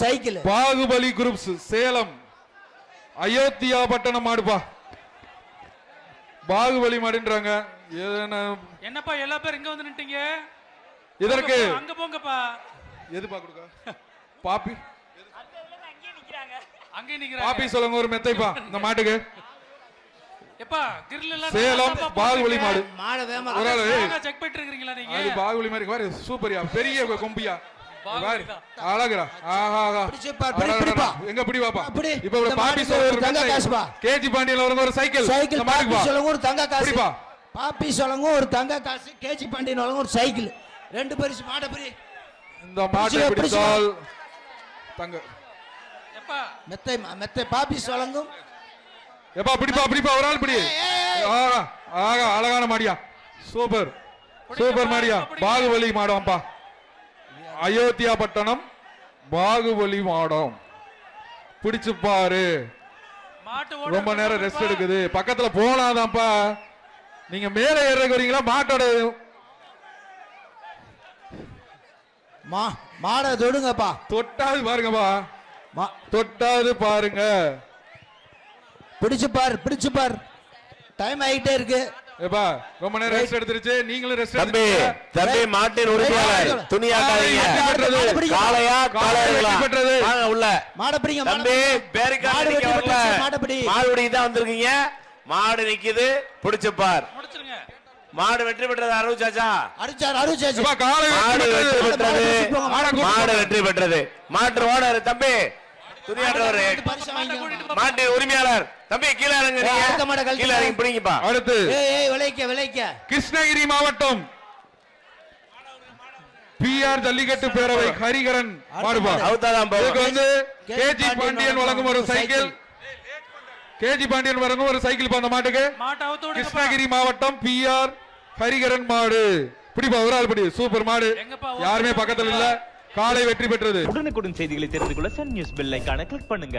Cycle. Baahubali groups Salem Ayodhya Pattanam மாடுப்பா பாகுபலி மாடுன்றாங்க. ஏன்னா, என்னப்பா எல்லா பேரும் இங்க வந்து நின்ட்டீங்க இதற்கு அங்க போங்கப்பா. எது பாக்குறா பாப்பி. அங்கே நிக்கிறாங்க. பாப்பி சொல்லுங்க ஒரு மெத்தைப்பா இந்த மாட்டுக்கு. எப்பா கிரில் எல்லாம் சேலம் பாகுபலி மாடு. மாட வேமா ஒரு செக் பண்ணிட்டு இருக்கீங்களா நீங்க? அது பாகுபலி மாதிரி பாரு சூப்பரியா பெரிய கொம்பியா. அழகுடா. ஆஹா ஆஹா. எங்க பிடி பாப்பா. இப்ப ஒரு ஒரு தங்க காசுப்பா. கேஜி பாண்டியன் வருங்க ஒரு சைக்கிள். சைக்கிள் இந்த பாப்பி மாட்டுக்கு பா சொல்லுங்க ஒரு தங்க காசு. பிடிப்பா. பாப்பி சொல்லுங்க ஒரு தங்க காசு கேஜி பாண்டியன் வழங்க ஒரு சைக்கிள். ரெண்டு பரிசு மாட பிரி. இந்த மாட்டை பிடித்தால் தங்க. எப்பா? மெத்தை மா- மெத்தை பாப்பி சொல்லுங்கும் எப்பா பிடிப்பா பிடிப்பா ஒரு ஆள் பிடி. ஆகா ஆகா அழகான மாடியா. சூப்பர். சூப்பர் மாடியா. பாகுபலி மாடம்ப்பா அயோத்தியா பட்டணம் பாகுபலி மாடம். பிடிச்சு பாரு. ரொம்ப நேரம் ரெஸ்ட் எடுக்குது. பக்கத்துல போனாதான்ப்பா நீங்க மேல ஏறக்கு வரீங்களா மாட்டோட மா மாடை தொடுங்கப்பா. தொட்டாது பாருங்கப்பா. மா. தொட்டாது பாருங்க. பிடிச்சு பார் பிடிச்சு பார். டைம் ஆகிட்டே இருக்கு. ஏப்பா ரொம்ப நேரம் ரெஸ்ட் எடுத்துருச்சு. நீங்களும் ரெஸ்ட் தம்பி தம்பி மாட்டின் உரிமையாளர் பெற்றது. காளையா காளை காளையா பெற்றது. வாங்க உள்ள. மாடை பிடிங்க மாடை தம்பி பிடிங்க. பேருக்கா மாடு நிக்க வரல பிடிச்சு, மாடை பிடி. மாடு பிடிக்க தான் வந்திருக்கீங்க. மாடு நிக்குது. பிடிச்சு பார். மாடு வெற்றி பெற்றது அறிவிச்சாச்சா அரிச்சார் அரிச்சாச்சு மாடு வெற்றி பெற்றது. மாடை வெற்றி பெற்றது. மாட்டு ஓனர் தம்பி. மாட்டு உரிமையாளர். தம்பி கீழே கீழே பிடிங்கப்பா. அடுத்து. விளைக்க விளைக்க. கிருஷ்ணகிரி மாவட்டம். பிஆர் ஜல்லிக்கட்டு பேரவை ஹரிகரன் இதுக்கு வந்து கேஜி பாண்டியன் வழங்கும் ஒரு சைக்கிள். கேஜி பாண்டியன் வழங்கும் ஒரு சைக்கிள் பா அந்த மாட்டுக்கு. கிருஷ்ணகிரி மாவட்டம் பிஆர் ஹரிகரன் மாடு. பிடிப்பா ஒரு ஆள் பிடி. சூப்பர் மாடு? யாருமே பக்கத்துல இல்ல. காலை வெற்றி பெற்றது. உடனுக்குடன் செய்திகளை தெரிந்து கொள்ள சன் நியூஸ் பெல் ஐக்கான கிளிக் பண்ணுங்க.